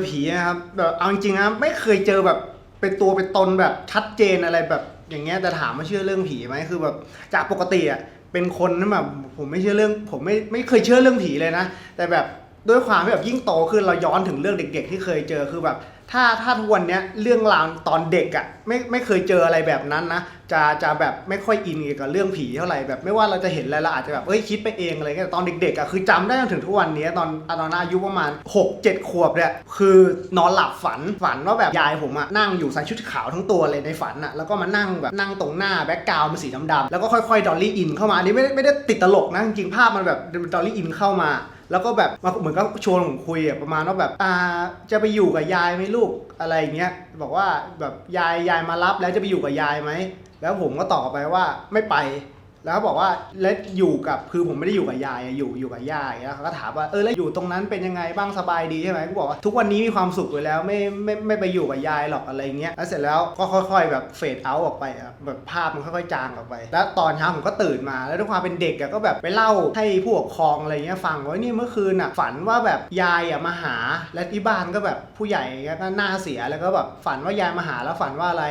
อผีนะครับแบบเอาจริงๆนะไม่เคยเจอแบบเป็นตัวเป็นตนแบบชัดเจนอะไรแบบอย่างเงี้ยแต่ถามว่าเชื่อเรื่องผีไหมคือแบบจากปกติอะเป็นคนนั่นแบบผมไม่เชื่อเรื่อง ผมไม่ไม่เคยเชื่อเรื่องผีเลยนะ แต่แบบด้วยความที่แบบยิ่งโตขึ้นเราย้อนถึงเรื่องเด็ก ๆ ที่เคยเจอคือแบบ ถ้าถ้าทุกวันเนี้ยเรื่องราวตอนเด็กอะ่ะไม่ไม่เคยเจออะไรแบบนั้นนะจะจะแบบไม่ค่อยอินเกี่ยวกับเรื่องผีเท่าไหร่แบบไม่ว่าเราจะเห็นอะไรเราอาจจะแบบเอ้ยคิดไปเองอะไรเงี้ยแต่ตอนเด็กๆอะ่ะคือจำได้จนถึงทุกวันนี้ตอนตอนอายุประมาณ 6 7 ขวบเนี่ยคือนอนหลับฝันฝันว่าแบบยายผมอะนั่งอยู่ใส่ชุดขาวทั้งตัวเลยในฝันอะแล้วก็มานั่งแบบนั่งตรงหน้าแบ็กกราวด์มันสีดำๆแล้วก็ค่อยๆดอลลี่อินเข้ามาอันนี้ไม่ได้ไม่ได้ติดตลกนะจริงภาพมันแบบดอลลี่อินเข้ามา แล้วก็แบบมาเหมือนก็ชวนผมคุยอะประมาณว่าแบบอ่าจะไปอยู่กับยายไหมลูกอะไรอย่างเงี้ยบอกว่าแบบยายยายมารับแล้วจะไปอยู่กับยายไหมแล้วผมก็ตอบไปว่าไม่ไป แล้วเขาบอกว่าแล้วอยู่กับคือผมไม่ได้อยู่กับยายอะอยู่อยู่กับย่าอย่างเงี้ยเขาก็ถามว่าเออแล้วอยู่ตรงนั้นเป็นยังไงบ้างสบายดีใช่ไหมก็บอกว่าทุกวันนี้มีความสุขอยู่แล้วไม่ไม่ไม่ไปอยู่กับยายหรอกอะไรเงี้ยแล้วเสร็จแล้วก็ค่อย ๆ แบบเฟดเอาออกไปอะแบบภาพมันค่อยๆจางออกไป แล้วตอนเช้าผมก็ตื่นมา แล้วด้วยความเป็นเด็กอะก็แบบไปเล่าให้ผู้ปกครองอะไรเงี้ยฟังว่านี่เมื่อคืนอะฝันว่าแบบยายอะมาหาและที่บ้านก็แบบผู้ใหญ่ก็หน้าเสียแล้วก็แบบฝันว่ายายมาหาแล้วฝันว่าอะไร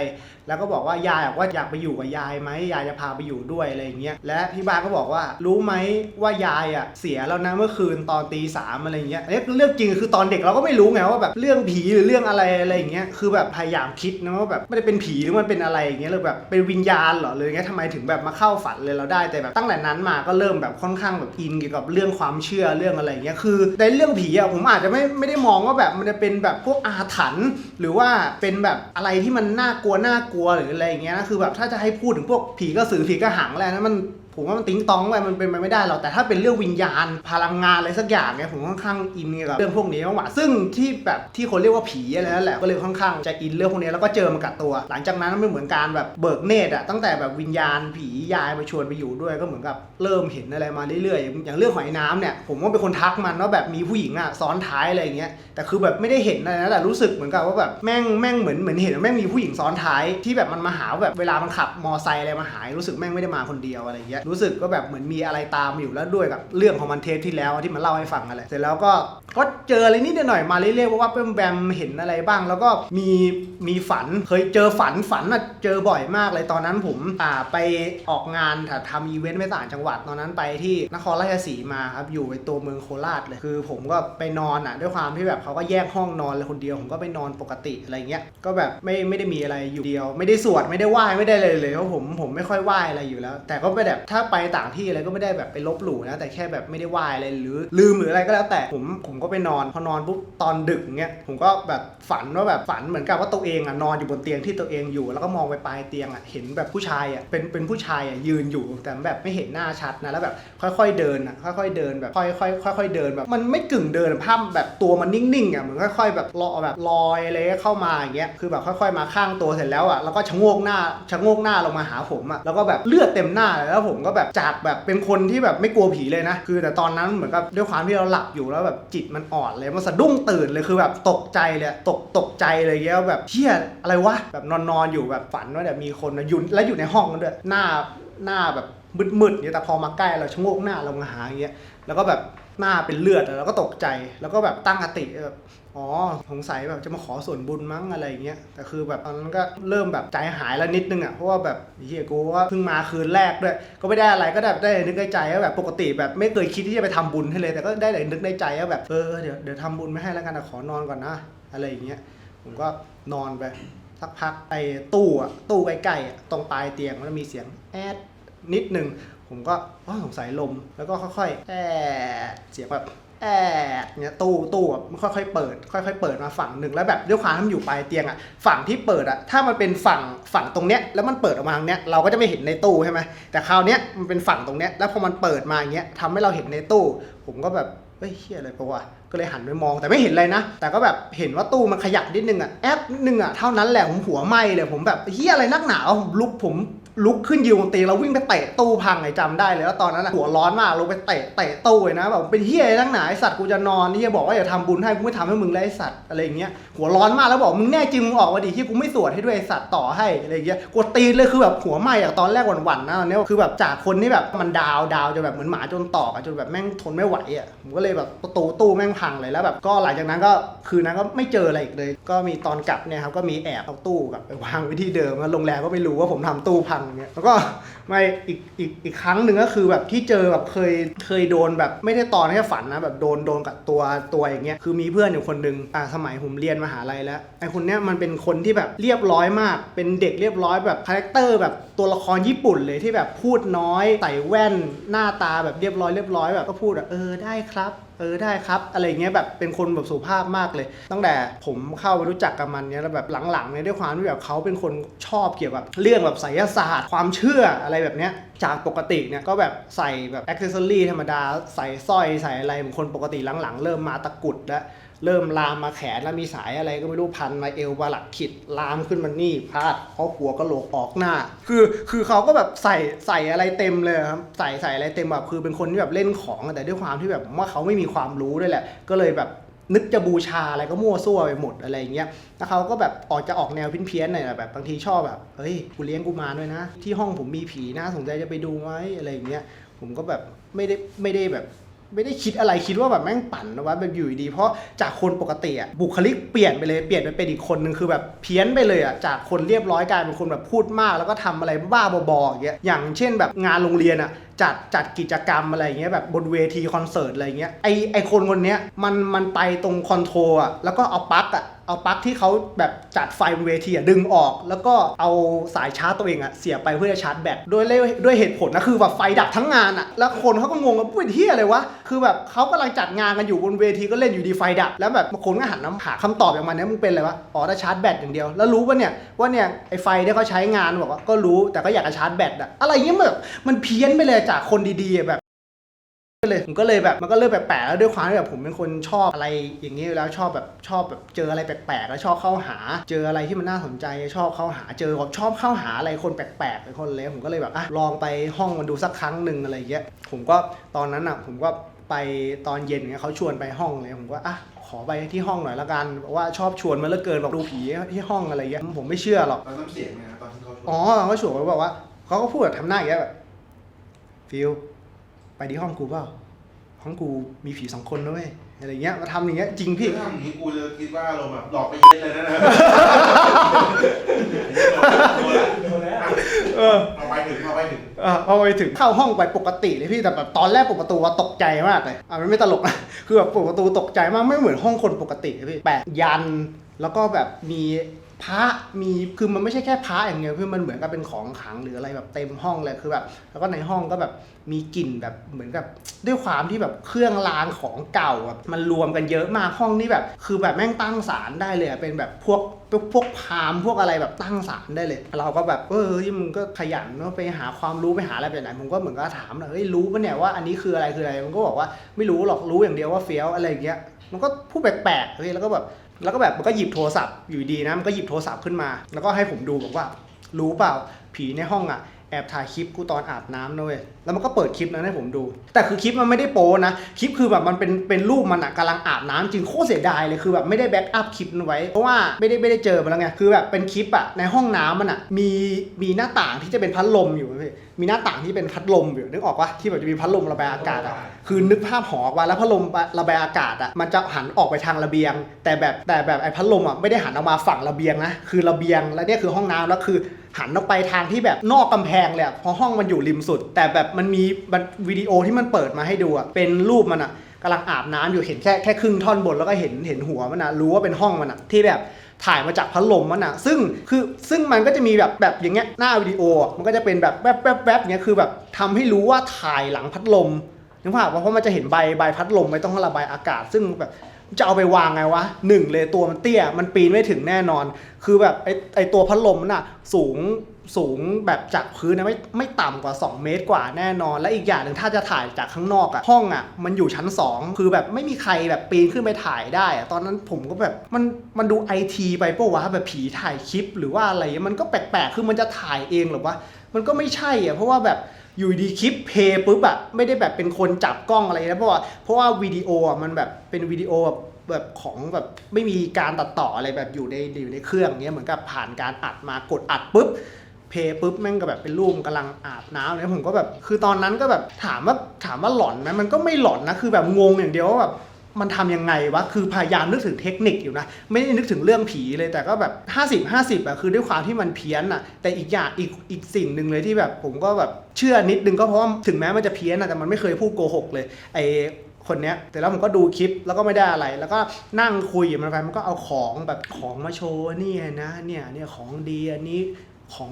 แล้วก็บอกว่ายายบอกว่าอยากไปอยู่กับยายไหมยายจะพาไปอยู่ด้วยอะไรอย่างเงี้ยและพี่บ้านก็บอกว่ารู้ไหมว่ายายอะเสียแล้วนะเมื่อคืนตอนตีสามอะไรเงี้ยอันนี้เรื่องจริงคือตอนเด็กเราก็ไม่รู้ไงว่าแบบเรื่องผีหรือเรื่องอะไรอะไรอย่างเงี้ยคือแบบพยายามคิดนะว่าแบบไม่ได้เป็นผีหรือมันเป็นอะไรอย่างเงี้ยหรือแบบเป็นวิญญาณเหรอเลยเงี้ยทำไมถึงแบบมาเข้าฝันเลยเราได้แต่แบบตั้งแต่นั้นมาก็เริ่มแบบค่อนข้างแบบอินเกี่ยวกับเรื่องความเชื่อเรื่องอะไรเงี้ยคือในเรื่องผีอะผมอาจจะไม่ไม่ได้มองว่าแบบมันจะเป็นแบบพวกอาถรรพ์หรือว่าเป็นแบบอะไรที่มันน่ากลัวน่ากลัวัวหรืออะไรอย่างเงี้ยนะคือแบบถ้าจะให้พูดถึงพวกผีกระสือผีกระหังอะไรนะมัน ผมว่ามันติ้งตองไปมันเป็นไปไม่ได้หรอกแต่ถ้าเป็นเรื่องวิญญาณพลังงานอะไรสักอย่างเนี่ยผมค่อนข้างอินกับเรื่องพวกนี้มากกว่าซึ่งที่แบบที่คนเรียกว่าผีอะไรนั่นแหละก็เลยค่อนข้างจะอินเรื่องพวกนี้แล้วก็เจอมากับตัว หลังจากนั้นไมันเหมือนการแบบเบิกเนตรอะตั้งแต่แบบวิญญาณผียายมาชวนไปอยู่ด้วยก็เหมือนกับเริ่มเห็นอะไรมาเรื่อยๆ อย่างเรื่องหอยน้ำเนี่ยผมก็เป็นคนทักมันว่าแบบมีผู้หญิงอะซ้อนท้ายอะไรอย่างเงี้ยแต่คือแบบไม่ได้เห็นอะไรนะแต่รู้สึกเหมือนกับว่าแบบแม่งแม่งเหมือนเหมือนเห็นแม่งมีผู้หญิงซ้อนท้ายที่แบบมันมาหาแบบเวลามันขับมอไซค์อะไรมาหารู้สึกแม่งไม่ได้มาคนเดียวอะไรเงี้ยรู้สึกก็แบบเหมือนมีอะไรตามอยู่แล้วด้วยกับเรื่องของมันเทปที่แล้วที่มันเล่าให้ฟังอะไรเสร็จแล้วก็ก็เจออะไรนิดหน่อยมาเรื่อยๆเพราะว่าแบมแบมเห็นอะไรบ้าง แล้วก็มีมีฝันเคยเจอฝันฝันอะเจอบ่อยมากเลยตอนนั้นผมอ่าไปออกงานถ่าทำอีเวนต์ไปต่างจังหวัดตอนนั้นไปที่นครราชสีมาครับอยู่ในตัวเมืองโคราชเลยคือ ผมก็ไปนอนอะด้วยความที่แบบเขาก็แยกห้องนอนเลยคนเดียว ผมก็ไปนอนปกติอะไรเงี้ยก็แบบไม่ไม่ได้มีอะไรอยู่เดียว ไม่ได้สวดไม่ได้ไหว้ไม่ได้เลยเลยเพราะผมผมไม่ค่อยไหว้อะไรอยู่แล้ว แต่ก็ไม่แบบถ้าไปต่างที่อะไรก็ไม่ได้แบบไปลบหลู่นะ แต่แค่แบบไม่ได้ไหวอะไรหรือลืมหรืออะไรก็แล้วแต่ผมผมก็ไปนอนพอนอนปุ๊บตอนดึกเงี้ยผมก็แบบฝันว่าแบบฝันเหมือนกับว่าตัวเองอะนอนอยู่บนเตียงที่ตัวเองอยู่ แล้วก็มองไปปลายเตียงอะเห็นแบบผู้ชายอะเป็นเป็นผู้ชายอะยืนอยู่แต่แบบไม่เห็นหน้าชัดนะแล้วแบบค่อยๆเดินอะค่อยๆเดินแบบค่อยๆค่อยๆเดินแบบมันไม่กึ่งเดินภาพแบบตัวมันนิ่งๆอะเหมือนค่อยๆแบบลอแบบลอยอะไรเข้ามาอย่างเงี้ยคือแบบค่อย ๆ มาข้างตัวเสร็จแล้วอะแล้วก็ชะโงกหน้าชะโงกหน้าลงมาหาผมอะแล้วก็แบบเลือดเต็มหน้าแล้วผมก็แบบจากแบบเป็นคนที่แบบไม่กลัวผีเลยนะ คือแต่ตอนนั้นเหมือนกับด้วยความที่เราหลับอยู่แล้วแบบจิตมันอ่อนเลยมันสะดุ้งตื่นเลยคือแบบตกใจเลยตกตกใจเลยเงี้ยแบบเฮียอะไรวะแบบนอนนอนอยู่แบบฝันว่าแบบมีคนอยู่แล้วอยู่ในห้องกันด้วยหน้าหน้าแบบมืดๆเนี่ยแต่พอมาใกล้เราชะโงกหน้าลงมาหาอย่างเงี้ยแล้วก็แบบ หน้าเป็นเลือดแล้วก็ตกใจแล้วก็แบบตั้งสติแบบอ๋อสงสัยแบบจะมาขอส่วนบุญมั้งอะไรอย่างเงี้ยแต่คือแบบตอนนั้นก็เริ่มแบบใจหายแล้วนิดนึงอะเพราะว่าแบบเฮียกูว่าเพิ่งมาคืนแรกด้วย ก็ไม่ได้อะไรก็แบบได้นึกในใจว่าแบบปกติแบบไม่เคยคิดที่จะไปทำบุญให้เลย แต่ก็ได้แต่นึกในใจว่าแบบเออเดี๋ยวเดี๋ยวทำบุญไม่ให้แล้วกันนะขอนอนก่อนนะอะไรอย่างเงี้ยผมก็นอนไปสักพักไอ้ตู้อะตู้ใกล้ๆตรงปลายเตียงมันมีเสียงแอดนิดนึง ผมก็อ๋อสงสัยลม แล้วก็ค่อยๆแอดเสียงแบบแอดเนี่ยตู้ตู้อะมันค่อยๆเปิด ค่อยๆเปิดมาฝั่งหนึ่งแล้วแบบด้วยความที่มันอยู่ปลายเตียงอะฝั่งที่เปิดอะถ้ามันเป็นฝั่งฝั่งตรงเนี้ยแล้วมันเปิดออกมาทางเนี้ยเราก็จะไม่เห็นในตู้ใช่ไหมแต่คราวเนี้ยมันเป็นฝั่งตรงเนี้ยแล้วพอมันเปิดมาอย่างเงี้ยทำให้เราเห็นในตู้ ผมก็แบบเฮ้ยเฮียอะไรปะวะก็เลยหันไปมองแต่ไม่เห็นอะไรนะ แต่ก็แบบเห็นว่าตู้มันขยับนิดนึงอะแอปนิดนึงอะเท่านั้นแหละผมหัวไหมเลยผมแบบเฮียอะไรนักหนาวผมลุกผม ลุกขึ้นยืนบนเตียงแล้ววิ่งไปเตะตู้พังไอ้จำได้เลยแล้วตอนนั้นอะหัวร้อนมากลงไปเตะเตะตู้เลยนะแบบเป็นเฮียอะไรทั้งหนาไอสัตว์กูจะนอนนี่จะบอกว่าอย่าทำบุญให้กูไม่ทำให้มึงแล้วไอสัตว์อะไรอย่างเงี้ยหัวร้อนมากแล้วบอกมึงแน่จริงมึงออกมาดิที่กูไม่สวดให้ด้วยไอสัตว์ต่อให้อะไรอย่างเงี้ยกดตีนเลยคือแบบหัวไหม้อะตอนแรกหวั่นๆนะตอนเนี้ยคือแบบจากคนที่แบบมันดาวดาวจนแบบเหมือนหมาจนตอกอะจนแบบแม่งทนไม่ไหวอะผมก็เลยแบบประตูตู้แม่งพังเลยแล้วแบบก็หลังจากนั้นก็คืนนั้นก็ไม่เจออะไรอีกเลย ก็มีตอนกลับเนี่ยครับก็มีแอบเอาตู้กลับไปวางไว้ที่เดิมแล้วโรงแรมก็ไม่รู้ว่าผมทำตู้พังเนี่ยแล้วก็ไม่อีกอีกอีกครั้งหนึ่งก็คือแบบที่เจอแบบเคยเคยโดนแบบไม่ได้ตอนแค่ฝันนะแบบโดนโดนกับตัวตัวอย่างเงี้ยคือมีเพื่อนอยู่คนหนึ่งอ่าสมัยผมเรียนมหาลัยแล้วไอคนเนี้ยมันเป็นคนที่แบบเรียบร้อยมาก เป็นเด็กเรียบร้อยแบบคาแรคเตอร์แบบ ตัวละครญี่ปุ่นเลยที่แบบพูดน้อยใส่แว่นหน้าตาแบบเรียบร้อยเรียบร้อยแบบก็พูดแบบเออได้ครับเออได้ครับ อะไรเงี้ยแบบเป็นคนแบบสุภาพมากเลย ตั้งแต่ผมเข้าไปรู้จักกับมันเนี้ยแล้วแบบหลังๆเนี่ยด้วยความที่แบบเขาเป็นคนชอบเกี่ยวกับเรื่องแบบไสยศาสตร์ ความเชื่ออะไรแบบเนี้ยจากปกติเนี่ยก็แบบใส่แบบอ็อกเซสซอรี่ธรรมดา ใส่สร้อยใส่อะไรเหมือนคนปกติหลังๆ เริ่มมาตะกุดแล้ว เริ่มลามมาแขนแล้วมีสายอะไรก็ไม่รู้พันมาเอวบาหลักขิดลามขึ้นมานี่พาดเพราะหัวกะโหลกออกหน้า คือคือเขาก็แบบใส่ใส่อะไรเต็มเลยครับใส่ใส่อะไรเต็มแบบคือเป็นคนที่แบบเล่นของแต่ด้วยความที่แบบว่าเขาไม่มีความรู้ด้วยแหละ ก็เลยแบบนึกจะบูชาอะไรก็มั่วซั่วไปหมดอะไรอย่างเงี้ย แล้วเขาก็แบบออกจะออกแนวเพี้ยนๆหน่อยแบบบางทีชอบแบบ เฮ้ย กูเลี้ยงกูมาด้วยนะ ที่ห้องผมมีผีนะสนใจจะไปดูไหมอะไรอย่างเงี้ย ผมก็แบบไม่ได้ไม่ได้แบบ ไม่ได้คิดอะไรคิดว่าแบบแม่งปั่นนะว่าแบบอยู่ดีเพราะจากคนปกติอะบุคลิกเปลี่ยนไปเลยเปลี่ยนไปเป็นอีกคนนึงคือแบบเพี้ยนไปเลยอะจากคนเรียบร้อยกลายเป็นคนแบบพูดมาก แล้วก็ทำอะไรบ้าบอๆอย่างเงี้ยอย่างเช่นแบบงานโรงเรียนอะ จัดจัดกิจกรรมอะไรเงี้ยแบบบนเวทีคอนเสิร์ตอะไรเงี้ยไอไอคนคนเนี้ยมันมันไปตรงคอนโทรลอะแล้วก็เอาปลั๊กอะเอาปลั๊กที่เขาแบบจัดไฟบนเวทีอะดึงออก แล้วก็เอาสายชาร์จตัวเองอะเสียบไปเพื่อจะชาร์จแบตโดยด้วยด้วยเหตุผลนะคือแบบไฟดับทั้งงานอะแล้วคนเขาก็งงว่าพูดที่อะไรวะคือแบบเขากำลังจัดงานกันอยู่บนเวทีก็เล่นอยู่ดีไฟดับแล้วแบบบางคนก็หันน้ำหาคำตอบอย่างมันเนี่ยมึงเป็นอะไรวะอ๋อถ้าชาร์จแบตอย่างเดียวแล้วรู้ป่ะเนี่ยว่าเนี่ยไอไฟที่เขาใช้งานบอกว่าก็รู้แต่ก็อยากจะชาร์จแบตอะอะไรเงี้ยมันแบบมันเพี้ยนไปเลยจากคนดีๆอะแบบเลยผมก็เลยแบบมันก็เริ่มแปลกๆแล้วด้วยความที่แบบผมเป็นคนชอบอะไรอย่างนี้อยู่แล้วชอบแบบชอบแบบเจออะไรแปลกๆแล้วชอบเข้าหา เจออะไรที่มันน่าสนใจชอบเข้าหาเจอแบบชอบเข้าหาอะไรคนแปลกๆเป็นคนเลยผมก็เลยแบบอะลองไปห้องมันดูสักครั้งหนึ่งอะไรอย่างเงี้ยผมก็ตอนนั้นอะผมก็ไปตอนเย็นเงี้ยเขาชวนไปห้องเลยผมก็อะขอไปที่ห้องหน่อยละกันบอกว่าชอบชวนมาเหลือเกินแบบดูผีที่ห้องอะไรเงี้ยผมไม่เชื่อหรอกเราต้องเสียงไงนะตอนที่เขาชวนอ๋อเขาฉวยเขาบอกว่าเขาก็พูดแบบทำหน้าอย่างเงี้ยแบบ ฟิลไปที่ห้องกูเปล่าห้องกูมีผีสองคนด้วยอะไรเงี้ยมาทำอย่างเงี้ยจริงพี่ ถ้าทำอย่างนี้กูจะคิดว่าเราแบบหลอกไปเย็นเลยนะนะโดนแล้วเออเอาไปถึงเอาไปถึงเออพอไปถึงเข้าห้องไปปกติเลยพี่แต่แบบตอนแรกเปิดประตูว่าตกใจมากเลยอะมันไม่ตลกนะคือแบบเปิดประตูตกใจมากไม่เหมือนห้องคนปกติเลยพี่แปะยันแล้วก็แบบมี พระมีคือมันไม่ใช่แค่พระอย่างเดียวคือมันเหมือนกับเป็นของขลังหรืออะไรแบบเต็มห้องเลยคือแบบ แล้วก็ในห้องก็แบบมีกลิ่นแบบเหมือนกับด้วยความที่แบบเครื่องรางของเก่าแบบมันรวมกันเยอะมากห้องนี้แบบ คือแบบแม่งตั้งศาลได้เลยเป็นแบบพวกพวกพวกพามพวกอะไรแบบตั้งศาลได้เลย เราก็แบบเออที่มึงก็ขยันเนอะไปหาความรู้ไปหาอะไรไปไหนผมก็เหมือนก็ถามเลยเฮ้ยรู้ปะเนี่ยว่าอันนี้คืออะไรคืออะไรมันก็บอกว่าไม่รู้หรอกรู้อย่างเดียวว่าเฟี้ยวอะไรอย่างเงี้ยมันก็พูดแปลกๆเฮ้ยแล้วก็แบบ แล้วก็แบบมันก็หยิบโทรศัพท์อยู่ดีนะมันก็หยิบโทรศัพท์ขึ้นมา แล้วก็ให้ผมดูบอกว่า รู้เปล่าผีในห้องอะแอบถ่ายคลิปกูตอนอาบน้ำนะเว้ย แล้วมันก็เปิดคลิปนั้นให้ผมดู แต่คือคลิปมันไม่ได้โป้นะ คลิปคือแบบมันเป็นเป็นรูปมันอะกำลังอาบน้ำจริงโคตรเสียดายเลย คือแบบไม่ได้แบ็กอัพคลิปนั้นไว้ เพราะว่าไม่ได้ไม่ได้เจอมาแล้วไง คือแบบเป็นคลิปอะในห้องน้ำมันอะมีมีหน้าต่างที่จะเป็นพัดลมอยู่เว้ย มีหน้าต่างที่เป็นพัดลมอยู่นึกออกปะที่แบบจะมีพัดลมระบายอากาศอะคือนึกภาพหอออกมาแล้วพัดลมระบายอากาศอะมันจะหันออกไปทางระเบียง แต่แบบแต่แบบไอ้พัดลมอะไม่ได้หันออกมาฝั่งระเบียงนะคือระเบียงแล้วเนี่ยคือห้องน้ำแล้วคือหันออกไปทางที่แบบนอกกำแพงเลยอะเพราะห้องมันอยู่ริมสุด แต่แบบมันมีมันวิดีโอที่มันเปิดมาให้ดูอะเป็นรูปมันอะ กำลังอาบน้ำอยู่เห็นแค่แค่ครึ่งท่อนบนแล้วก็เห็นเห็นหัวมันนะรู้ว่าเป็นห้องมันอะที่แบบถ่ายมาจากพัดลมมันอะซึ่งคือซึ่งมันก็จะมีแบบแบบอย่างเงี้ยหน้าวิดีโอ มันก็จะเป็นแบบแวบแวบแวบเงี้ยคือแบบทำให้รู้ว่าถ่ายหลังพัดลมนึกภาพว่าเพราะมันจะเห็นใบใบพัดลมไม่ต้องระบายอากาศ ซึ่งแบบจะเอาไปวางไงวะหนึ่งเลยตัวมันเตี้ยมันปีนไม่ถึงแน่นอน คือแบบไอไอตัวพัดลมมันอะสูง สูงแบบจากพื้นนะไม่ไม่ต่ำกว่า 2 เมตรกว่าแน่นอน และอีกอย่างหนึ่งถ้าจะถ่ายจากข้างนอกอะห้องอะมันอยู่ชั้น 2 คือแบบไม่มีใครแบบปีนขึ้นไปถ่ายได้อะตอนนั้นผมก็แบบมันมันดูไอทีไปปะวะแบบผีถ่ายคลิป หรือว่าอะไรมันก็แปลกๆคือมันจะถ่ายเองหรือวะมันก็ไม่ใช่อะเพราะว่าแบบอยู่ดีคลิปเพย์ปุ๊บอะไม่ได้แบบเป็นคนจับกล้องอะไรนะเพราะว่าเพราะว่าวิดีโออะมันแบบเป็นวิดีโอแบบแบบของแบบไม่มีการตัดต่ออะไรแบบอยู่ในอยู่ในเครื่องเนี้ยเหมือนกับผ่านการอัดมากดอัดปุ๊บ เพย์ปุ๊บแม่งก็แบบเป็นรูปกำลังอาบน้ำเนี่ยผมก็แบบ คือตอนนั้นก็แบบถามว่าถามว่าหลอนไหมมันก็ไม่หลอนนะคือแบบงงอย่างเดียวว่าแบบมันทำยังไงวะ คือพยายามนึกถึงเทคนิคอยู่นะ ไม่ได้นึกถึงเรื่องผีเลย แต่ก็แบบ 50 50อะ คือด้วยความที่มันเพี้ยนอะ แต่อีกอย่างอีกอีกสิ่งหนึ่งเลยที่แบบผมก็แบบเชื่อนิดนึงก็เพราะว่าถึงแม้มันจะเพี้ยนอะ แต่มันไม่เคยพูดโกหกเลย ไอคนเนี้ยแต่แล้วผมก็ดูคลิปแล้วก็ไม่ได้อะไร แล้วก็นั่งคุยกับมันไปมันก็เอาของแบบของมาโชว์เนี่ยนะเนี่ยเนี่ยของดีอันนี้ ของ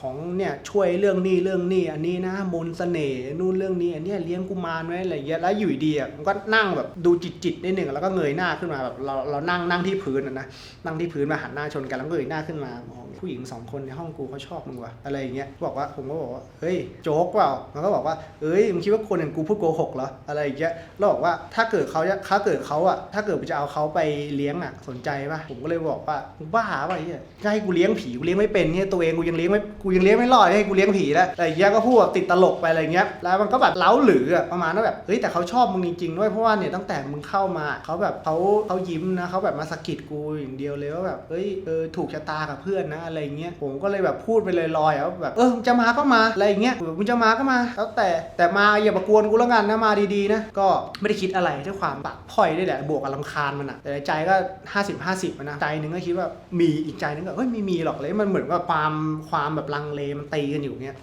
ของเนี่ยช่วยเรื่องนี้เรื่องนี้อันนี้นะมนต์เสน่ห์นู่นเรื่องนี้อันนี้เลี้ยงกุมารไว้อะไรเงี้ยแล้วอยู่ดีอะมันก็นั่งแบบดูจิตจิตนิดหนึ่งแล้วก็เงยหน้าขึ้นมาแบบเราเรานั่งนั่งที่พื้นนะนั่งที่พื้นมาหันหน้าชนกันแล้วก็เงยหน้าขึ้นมามองผู้หญิงสองคนในห้องกูเขาชอบมึงวะอะไรอย่างเงี้ยบอกว่าผมก็บอกว่าเฮ้ยโจ๊กเปล่ามันก็บอกว่าเอ้ยมึงคิดว่าคนอย่างกูพูดโกหกเหรออะไรอย่างเงี้ยแล้วบอกว่าถ้าเกิดเขาจะถ้าเกิดเขาอะถ้าเกิดจะเอาเขาไปเลี้ยงอะสนใจป่ะผมก็เลยบอกว่าบ้าป่ะเหี้ยจะให้กูเลี้ยงผีกูเลี้ยงไม่เป็นเนี่ยตัวเองกูยังเลี้ยงไม่กููยังเลี้ยงไม่รอดให้กูเลี้ยงผีแล้วอะไรอย่างเงี้ยก็พูดแบบติดตลกไปอะไรเงี้ยแล้วมันก็แบบเล้าหรือประมาณว่าแบบเฮ้ยแต่เขาชอบมึงจริงๆด้วยเพราะว่าเนี่ยตั้งแต่มึงเข้ามาเขาแบบเขาเขายิ้มนะเขาแบบมาสะกิดกูอย่างเดียวเลยว่าแบบเฮ้ยเออถูกชะตากับเพื่อนนะอะไรเงี้ยผมก็เลยแบบพูดไปเลยลอยๆว่าแบบเออมึงจะมาก็มาอะไรเงี้ยมึงจะมาก็มา แล้วแต่แต่มาอย่ามากวนกูแล้วกันนะมาดีๆนะก็ไม่ได้คิดอะไรด้วยความปากพ่อยด้วยแหละบวกกับลำคาญมันอะแต่ใจก็ 50 50อะนะใจหนึงก็คิดว่ามีอีกใจนึงก็เฮ้ยไม่มีหรอกเลยมันเหมือนว่าความความแบบลังเลมันตีกันอยู่เงี้ย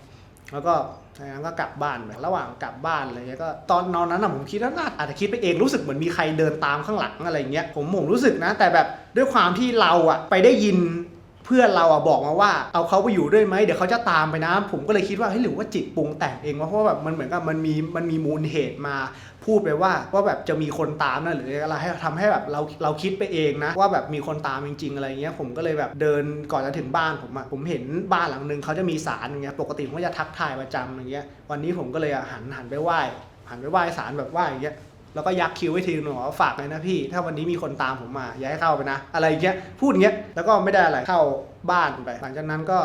แล้วก็จากนั้นก็กลับบ้านไประหว่างกลับบ้านอะไรเงี้ยก็ตอนนอนนั้นอะผมคิดว่าน่าอาจจะคิดไปเองรู้สึกเหมือนมีใครเดินตามข้างหลังอะไรเงี้ยผมผมรู้สึกนะ แต่แบบด้วยความที่เราอะไปได้ยิน เพื่อนเราอะบอกมาว่าเอาเขาไปอยู่ด้วยไหมเดี๋ยวเขาจะตามไปนะ ผมก็เลยคิดว่าเฮ้ยหรือว่าจิตปรุงแต่งเองวะเพราะว่าแบบมันเหมือนกับมันมีมันมีมูลเหตุมาพูดไปว่าว่าแบบจะมีคนตามนะหรืออะไรให้ทำให้แบบเราเราคิดไปเองนะ ว่าแบบมีคนตามจริง ๆ อะไรเงี้ยผมก็เลยแบบเดินก่อนจะถึงบ้านผมอะผมเห็นบ้านหลังนึงเขาจะมีศาลอย่างเงี้ยปกติผมก็จะทักทายประจำอย่างเงี้ยวันนี้ผมก็เลยอะหันหันไปไหว้หันไปไหว้ศาลแบบไหว้อย่างเงี้ย แล้วก็ยักคิ้วไว้ทีนึงบอกว่าฝากเลยนะพี่ ถ้าวันนี้มีคนตามผมมาอย่าให้เข้าไปนะ อะไรอย่างเงี้ยพูดอย่างเงี้ยแล้วก็ไม่ได้อะไรเข้าบ้านไป หลังจากนั้นก็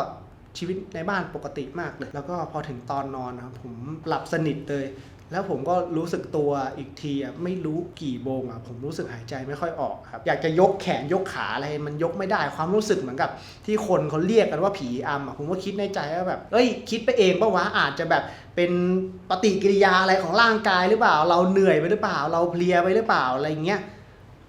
ชีวิตในบ้านปกติมากเลย แล้วก็พอถึงตอนนอนนะครับผมหลับสนิทเลย แล้วผมก็รู้สึกตัวอีกทีอะไม่รู้กี่โมงอะผมรู้สึกหายใจไม่ค่อยออกครับอยากจะยกแขนยกขาอะไรมันยกไม่ได้ความรู้สึกเหมือนกับ ที่คนเขาเรียกกันว่าผีอำอะผมก็คิดในใจว่าแบบเอ้ยคิดไปเองปะวะอาจจะแบบเป็นปฏิกิริยาอะไรของร่างกายหรือเปล่า เราเหนื่อยไปหรือเปล่า เราเพลียไปหรือเปล่าอะไรเงี้ย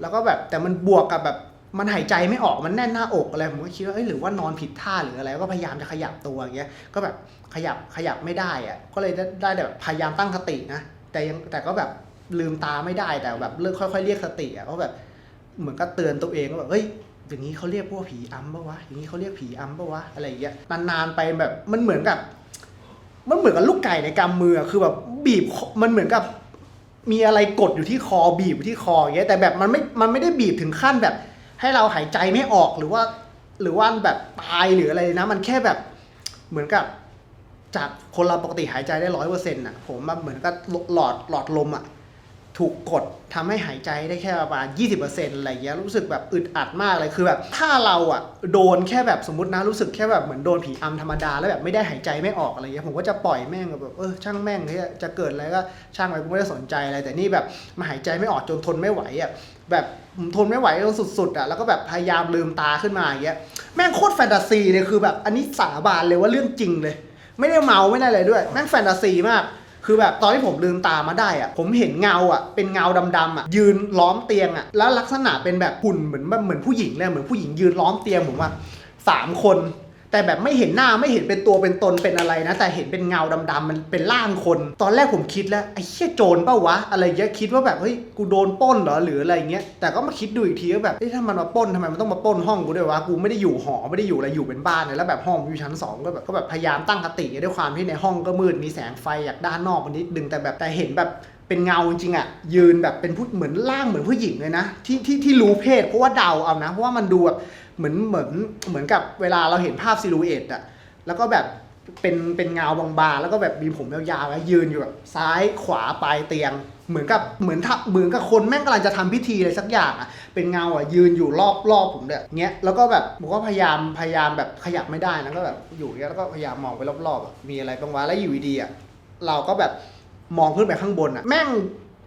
แล้วก็แบบแต่มันบวกกับแบบ มันหายใจไม่ออกมันแน่นหน้าอกอะไรผมก็คิดว่าเอ้ยหรือว่านอนผิดท่าหรืออะไรก็พยายามจะขยับตัวอย่างเงี้ยก็แบบขยับขยับไม่ได้อะก็เลยได้ได้แต่แบบพยายามตั้งสตินะแต่ยังแต่ก็แบบลืมตาไม่ได้แต่แบบเลิกค่อยๆเรียกสติอะก็แบบเหมือนก็เตือนตัวเองว่าแบบเฮ้ยอย่างนี้เขาเรียกพวกผีอำปะวะอย่างนี้เขาเรียกผีอำปะวะอะไรอย่างเงี้ยนานๆไปแบบมันเหมือนกับ มันเหมือนกับลูกไก่ในกำมือคือแบบบีบมันเหมือนกับ มีอะไรกดอยู่ที่คอบีบอยู่ที่คออย่างเงี้ยแต่แบบมันไม่มันไม่ได้บีบถึงขั้นแบบ ให้เราหายใจไม่ออกหรือว่า หรือว่าแบบตายหรืออะไรนะ มันแค่แบบเหมือนกับจากคนเราปกติหายใจได้ร้อยเปอร์เซ็นต์อะผมมันเหมือนกับหลอดหลอดลมอะ ถูกกดทำให้หายใจได้แค่ประมาณ 20%อะไรเงี้ยรู้สึกแบบอึดอัดมากเลยคือแบบถ้าเราอะโดนแค่แบบสมมตินะรู้สึกแค่แบบเหมือนโดนผีอำธรรมดาแล้วแบบไม่ได้หายใจไม่ออกอะไรเงี้ยผมก็จะปล่อยแม่งแบบเออช่างแม่งเฮ้ยจะเกิดอะไรก็ช่างไปกูไม่ได้สนใจอะไร แต่นี่แบบมาหายใจไม่ออกจนทนไม่ไหวอะแบบทนไม่ไหวจนสุดๆอะแล้วก็แบบพยายามลืมตาขึ้นมาอย่างเงี้ยแม่งโคตรแฟนตาซีเลยคือแบบอันนี้สาบานเลยว่าเรื่องจริงเลย ไม่ได้เมาไม่ได้อะไรด้วย แม่งแฟนตาซีมาก คือแบบตอนที่ผมลืมตามาได้อะผมเห็นเงาอะเป็นเงาดำๆอะยืนล้อมเตียงอะแล้วลักษณะเป็นแบบหุ่นเหมือนแบบเหมือนผู้หญิงเลยเหมือนผู้หญิงยืนล้อมเตียงผมอะสามคน แต่แบบไม่เห็นหน้าไม่เห็นเป็นตัวเป็นตนเป็นอะไรนะ แต่เห็นเป็นเงาดำๆมันเป็นร่างคน ตอนแรกผมคิดแล้วไอ้เหี้ยโจรเปล่าวะอะไรเงี้ยคิดว่าแบบเฮ้ยกูโดนปล้นเหรอหรืออะไรเงี้ยแต่ก็มาคิดดูอีกทีว่าแบบเฮ้ยถ้ามันมาปล้นทำไมมันต้องมาปล้นห้องกูด้วยวะกูไม่ได้อยู่หอไม่ได้อยู่อะไรอยู่เป็นบ้านเลยแล้วแบบห้องอยู่ชั้นสองก็แบบก็แบบพยายามตั้งสติด้วยความที่ในห้องก็มืดมีแสงไฟจากด้านนอกมันนิดนึงแต่แบบแต่เห็นแบบเป็นเงาจริงอะยืนแบบเป็นผู้เหมือนร่างเหมือนผู้หญิงเลยนะที่ที่ที่รู้เพศเพราะว่าเดาเอานะเพราะว่ามันดูแบบ เหมือนเหมือนเหมือนกับเวลาเราเห็นภาพซิลูเอตอะแล้วก็แบบเป็นเป็นเงาบางๆ แล้วก็แบบมีผมยาวๆแล้วยืนอยู่แบบซ้ายขวาปลายเตียง เหมือนกับเหมือนทับเหมือนกับคนแม่งกำลังจะทำพิธีอะไรสักอย่างอะเป็นเงาอะยืนอยู่รอบรอบผมเนี่ยเงี้ยแล้วก็แบบผมก็พยายามพยายามแบบขยับไม่ได้นะก็แบบอยู่เงี้ยแล้วก็พยายามมองไปรอบๆอะมีอะไรบ้างวะแล้วอยู่ดีๆอะเราก็แบบมองขึ้นไปข้างบนอะแม่ง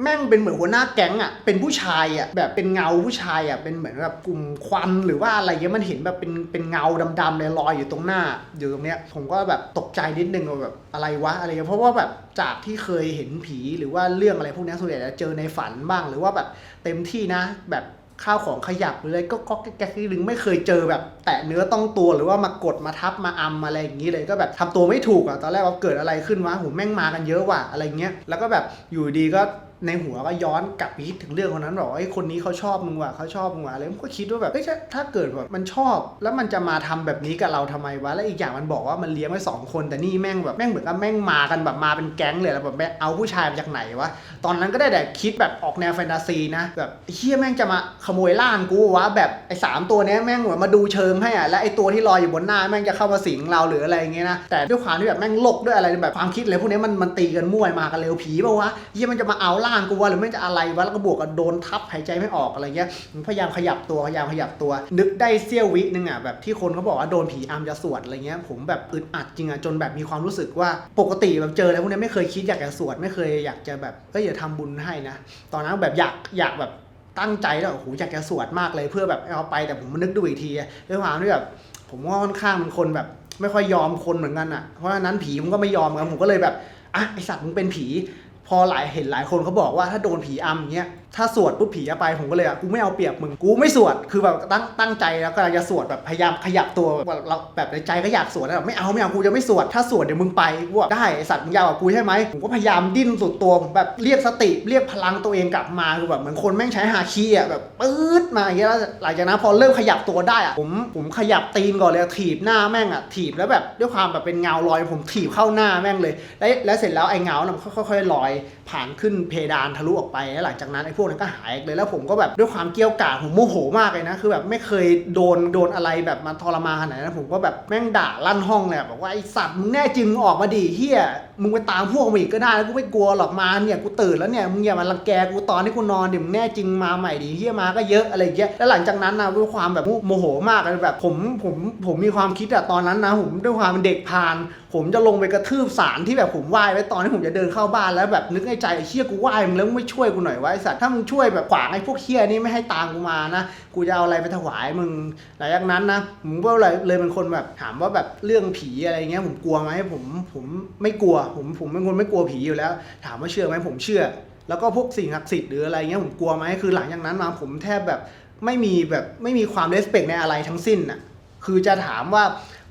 แม่งเป็นเหมือนหัวหน้าแก๊งอะ เป็นผู้ชายอะ แบบเป็นเงาผู้ชายอะ เป็นเหมือนแบบกลุ่มควันหรือว่าอะไรเงี้ย มันเห็นแบบเป็นเป็นเงาดำๆเลยลอยอยู่ตรงหน้า อยู่ตรงเนี้ย ผมก็แบบตกใจนิดนึงว่าแบบอะไรวะอะไรเงี้ย เพราะว่าแบบจากที่เคยเห็นผีหรือว่าเรื่องอะไรพวกนี้ส่วนใหญ่จะเจอในฝันบ้าง หรือว่าแบบเต็มที่นะ แบบข้าวของขยับหรืออะไรก็ก็แก๊กๆนึงไม่เคยเจอแบบ แตะเนื้อต้องตัวหรือว่ามากดมาทับมาอำอะไรอย่างนี้เลยก็แบบทำตัวไม่ถูกอะตอนแรกว่าเกิดอะไรขึ้นวะหูแม่งมากันเยอะว่ะอะไรเงี้ยแล้วก็แบบอยู่ดีก็ ในหัวก็ย้อนกลับไปคิดถึงเรื่องคนนั้นบอกว่าไอ้คนนี้เขาชอบมึงว่ะเขาชอบมึงว่ะอะไรก็คิดว่าแบบเอ้ยถ้าถ้าเกิดแบบมันชอบ แล้วมันจะมาทำแบบนี้กับเราทำไมวะแล้วอีกอย่างมันบอกว่ามันเลี้ยงไว้สองคน แต่นี่แม่งแบบแม่งเหมือนกับแม่งมากันแบบมาเป็นแก๊งเลยแล้วแบบเอาผู้ชายมาจากไหนวะตอนนั้นก็ได้แต่คิดแบบออกแนวแฟนตาซีนะแบบเฮียแม่งจะมาขโมยร่างกูวะแบบไอ้สามตัวนี้แม่งเหมือนมาดูเชิงให้อะและไอ้ตัวที่ลอยอยู่บนหน้าแม่งจะเข้ามาสิงเราหรืออะไรอย่างเงี้ยนะแต่ด้วยความที่แบบแม่งลกด้วยอะไรแบบความคิดอะไรพวกนี้มันมันตีกันมั่วมากันเร็วผีป่าวะเฮียมันจะมาเอาร่างกูวะหรือไม่จะอะไรวะแล้วก็บวกกับโดนทับหายใจไม่ออกอะไรเงี้ยพยายามขยับตัวพยายามขยับตัว นึกได้เสี้ยววินึงอะแบบที่คนเขาบอกว่าโดนผีอำจะสวดอะไรเงี้ยผมแบบอึดอัดจริงอะจนแบบมีความรู้สึกว่าปกติแบบเจออะไรพวกนี้ไม่เคยคิดอยากจะสวดไม่เคยอยากจะแบบเอ้ยอย่าทำบุญให้นะตอนนั้นแบบอยากอยากแบบตั้งใจแล้วโอ้โหอยากจะสวดมากเลยเพื่อแบบเอาไปแต่ผมมานึกดูอีกทีด้วยความที่แบบผมว่าค่อนข้างเป็นคนแบบไม่ค่อยยอมคนเหมือนกันอะ เพราะฉะนั้นผีมันก็ไม่ยอมกันผมก็เลยแบบอะไอสัตว์มึงเป็นผี พอหลายเห็นหลายคนเขาบอกว่าถ้าโดนผีอำอย่างเงี้ย ถ้าสวดปุ๊บผีจะไปผมก็เลยอะกูไม่เอาเปรียบมึงกูไม่สวดคือแบบตั้งตั้งใจแล้วก็จะสวดแบบพยายามขยับตัวแบบเราแบบในใจก็อยากสวดแล้วแบบไม่เอาไม่เอากูจะไม่สวดถ้าสวดเดี๋ยวมึงไปกูบอกได้ไอสัตว์มึงยาวกว่ากูใช่ไหมผมก็พยายามดิ้นสุดตัวแบบเรียกสติเรียกพลังตัวเองกลับมาคือแบบเหมือนคนแม่งใช้ฮาคีอะแบบปื๊ดมาอย่างเงี้ยแล้วหลังจากนั้นพอเริ่มขยับตัวได้อะผมผมขยับตีนก่อนเลยถีบหน้าแม่งอะถีบแล้วแบบด้วยความแบบเป็นเงาลอยผมถีบเข้าหน้าแม่งเลย แล้วแล้วเสร็จแล้วไอ้เงาน่ะมันค่อยๆลอย ผ่านขึ้นเพดานทะลุออกไปแล้วหลังจากนั้นไอ้พวกนั้นก็หายเลยแล้วผมก็แบบด้วยความเกี้ยวกาดผมโมโหมากเลยนะ คือแบบไม่เคยโดนโดนอะไรแบบมาทรมานขนาดนั้นผมก็แบบแม่งด่าลั่นห้องเลยบอกว่าไอสัตว์มึงแน่จริงออกมาดิเฮียมึงไปตามพวกมึงอีกก็ได้แล้วกูไม่กลัวหรอกมาเนี่ยกูตื่นแล้วเนี่ยมึงอย่ามารังแกกูตอนที่กูนอนดิมึงแน่จริงมาใหม่ดิเฮียมาก็เยอะอะไรอย่างเงี้ยแล้วหลังจากนั้นนะด้วยความแบบโมโหมากเลยแบบผมผมผมมีความคิดอะตอนนั้นนะผมด้วยความเป็นเด็กพาล ผมจะลงไปกระทืบสารที่แบบผมไหว้ไว้ตอนที่ผมจะเดินเข้าบ้านแล้วแบบนึกในใจไอ้เชี่ยกูไหว้มึงแล้วมึงไม่ช่วยกูหน่อยวะไอ้สัตว์ถ้ามึงช่วยแบบขวางไอ้พวกเชี่ยนี่ไม่ให้ตามกูมานะกูจะเอาอะไรไปถวายมึงหลังจากนั้นนะผมก็เลยเลยเป็นคนแบบถามว่าแบบเรื่องผีอะไรเงี้ยผมกลัวไหมผมผมไม่กลัว ผมผมเป็นคนไม่กลัวผีอยู่แล้ว ถามว่าเชื่อไหมผมเชื่อ แล้วก็พวกสิ่งศักดิ์สิทธิ์หรืออะไรเงี้ยผมกลัวไหมคือหลังจากนั้นมาผมแทบแบบไม่มีแบบไม่มีความเลสเปกในอะไรทั้งสิ้นน่ะคือจะถามว่า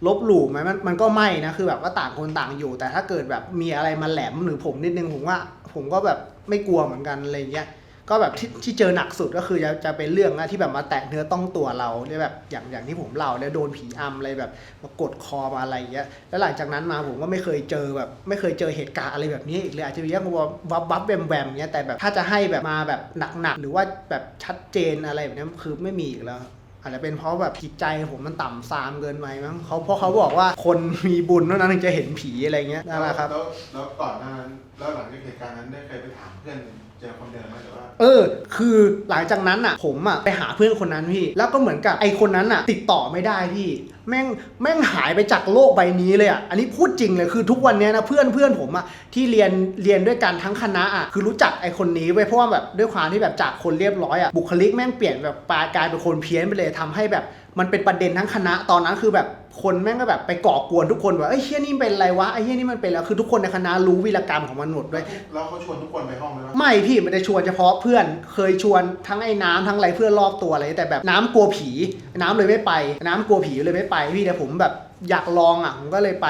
ลบหลู่ไหมมันมันก็ไม่นะคือแบบว่าต่างคนต่างอยู่ แต่ถ้าเกิดแบบมีอะไรมาแหลมหรือผมนิดนึงผมว่า ผมก็แบบไม่กลัวเหมือนกันอะไรเงี้ยก็แบบที่ที่เจอหนักสุดก็คือจะจะเป็นเรื่องนะที่แบบมาแตะเนื้อต้องตัวเราเนี่ยแบบอย่างอย่างที่ผมเล่าแล้วโดนผีอำอะไรแบบมากดคอมาอะไรเงี้ยแล้วหลังจากนั้นมาผมก็ไม่เคยเจอแบบไม่เคยเจอเหตุการณ์อะไรแบบนี้อีกเลยอาจจะมีแค่ว่าวับวับแวมแวมเงี้ยแต่แบบถ้าจะให้แบบมาแบบหนักๆหรือว่าแบบชัดเจนอะไรแบบนี้คือไม่มีอีกแล้ว อาจจะเป็นเพราะแบบจิตใจผมมันต่ำซามเกินไปมั้งเขาเพราะเขาบอกว่าคนมีบุญเท่านั้นถึงจะเห็นผีอะไรเงี้ยนั่นแหละครับ แล้วแล้วก่อนหน้านั้นแล้วหลังจากเหตุการณ์นั้นได้เคยไปถามเพื่อนเจอคนเดิมไหมหรือว่า เออ คือหลังจากนั้นอะ ผมอะไปหาเพื่อนคนนั้นพี่ แล้วก็เหมือนกับไอคนนั้นอะ ติดต่อไม่ได้พี่ แม่งแม่งหายไปจากโลกใบนี้เลยอะ อันนี้พูดจริงเลยคือทุกวันเนี้ยนะเพื่อนเพื่อนผมอะที่เรียนเรียนด้วยกันทั้งคณะอะคือรู้จักไอคนนี้ไว้ยเพราะว่าแบบด้วยความที่แบบจากคนเรียบร้อยอะบุคลิกแม่งเปลี่ยนแบบปลายกลายเป็นคนเพี้ยนไปเลยทำให้แบบ มันเป็นประเด็นทั้งคณะตอนนั้นคือแบบคนแม่งก็แบบไปก่อกวนทุกคนว่าไอ้ยเฮียนี่เป็นอะไรวะไอ้เฮียนี่มันเป็นแล้วคือทุกคนในคณะรู้วีรกรรมของมันหมดด้วยแล้วเขาชวนทุกคนไปห้องไหมวะไม่พี่มันจะชวนเฉพาะเพื่อนเคยชวนทั้งไอ้น้ำทั้งอะไรเพื่อนรอบตัวเลยแต่แบบน้ำกลัวผี น้ำเลยไม่ไป น้ำกลัวผีเลยไม่ไปพี่แต่ผมแบบ อยากลองอะผมก็เลยไป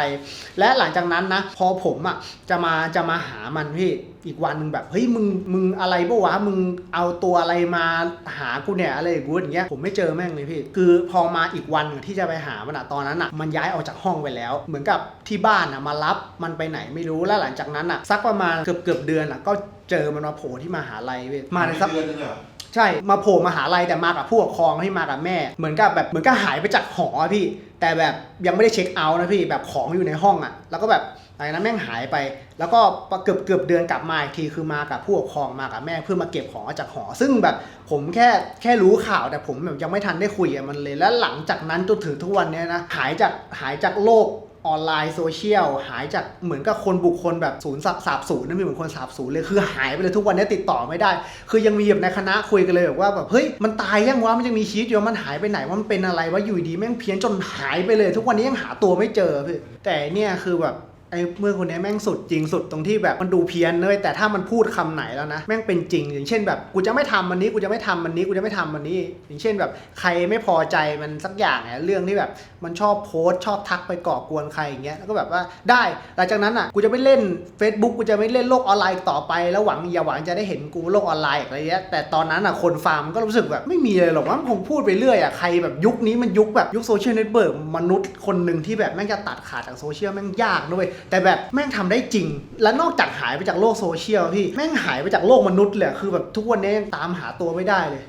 และหลังจากนั้นนะ พอผมอะจะมาจะมาหามันพี่อีกวันหนึ่งแบบเฮ้ยมึงมึงอะไรปะวะมึงเอาตัวอะไรมาหากูเนี่ยอะไรกูอย่างเงี้ยผมไม่เจอแม่งเลยพี่ คือพอมาอีกวันที่จะไปหามันอะตอนนั้นอะมันย้ายออกจากห้องไปแล้ว เหมือนกับที่บ้านอะมารับมันไปไหนไม่รู้แล้วหลังจากนั้นอะสักประมาณเกือบเกือบเดือนอะก็เจอมันมาโผล่ที่มหาลัยเว้ยมาในสภเดือนนึงเหรอ ใช่มาโผล่มหาลัยแต่มากับผู้ปกครองที่มากับแม่ เหมือนกับแบบเหมือนกับหายไปจากหออะพี่ แต่แบบยังไม่ได้เช็คเอาท์นะพี่แบบของอยู่ในห้องอะแล้วก็แบบอะไรนะแม่งหายไป แล้วก็เกือบเกือบเดือนกลับมาอีกทีคือมากับผู้ปกครองมากับแม่เพื่อมาเก็บของออกจากหอ ซึ่งแบบผมแค่แค่รู้ข่าวแต่ผมแบบยังไม่ทันได้คุยกับมันเลย แล้วหลังจากนั้นจนถึงทุกวันเนี้ยนะหายจากหายจากโลก ออนไลน์โซเชียลหายจากเหมือนกับคนบุคคลแบบศูนย์สาสาบศูนย์นั่นเหมือนคนสาบศูนย์เลยคือหายไปเลยทุกวันนี้ติดต่อไม่ได้ คือยังมีแบบในคณะคุยกันเลยแบบว่าแบบเฮ้ยมันตายยังวะมันยังมีชีวิตอยู่มันหายไปไหนว่ามันเป็นอะไรวะอยู่ดีแม่งเพี้ยนจนหายไปเลย ทุกวันนี้ยังหาตัวไม่เจอพี่แต่เนี่ยคือแบบ อ้เมื่อคนนี้แม่งสุดจริงสุดตรงที่แบบมันดูเพี้ยนเลยแต่ถ้ามันพูดคำไหนแล้วนะแม่งเป็นจริง อย่างเช่นแบบกูจะไม่ทำมันนี้กูจะไม่ทำมันนี้กูจะไม่ทำมันนี้ อย่างเช่นแบบใครไม่พอใจมันสักอย่างเนี่ยเรื่องที่แบบมันชอบโพสต์ชอบทักไปก่อกวนใครอย่างเงี้ยแล้วก็แบบว่าได้หลังจากนั้นอะกูจะไม่เล่น Facebook กูจะไม่เล่นโลกออนไลน์ต่อไป แล้วหวังอย่าหวังจะได้เห็นกูโลกออนไลน์อะไรเงี้ยแต่ตอนนั้นอะคนฟาร์มก็รู้สึกแบบไม่มีเลยหรอกว่ามันคงพูดไปเรื่อยอะใครแบบยุคนี้มันยุคแบบยุคโซเชียลเน็ตเวิร์กมนุษย์คนหนึ่งที่แบบแม่งจะตัดขาดจากโซเชียลแม่งยากด้วยแต่แบบแม่งทำได้จริง และนอกจากหายไปจากโลกโซเชียลพี่แม่งหายไปจากโลกมนุษย์เลยคือแบบทุกวันนี้ยังตามหาตัวไม่ได้เลย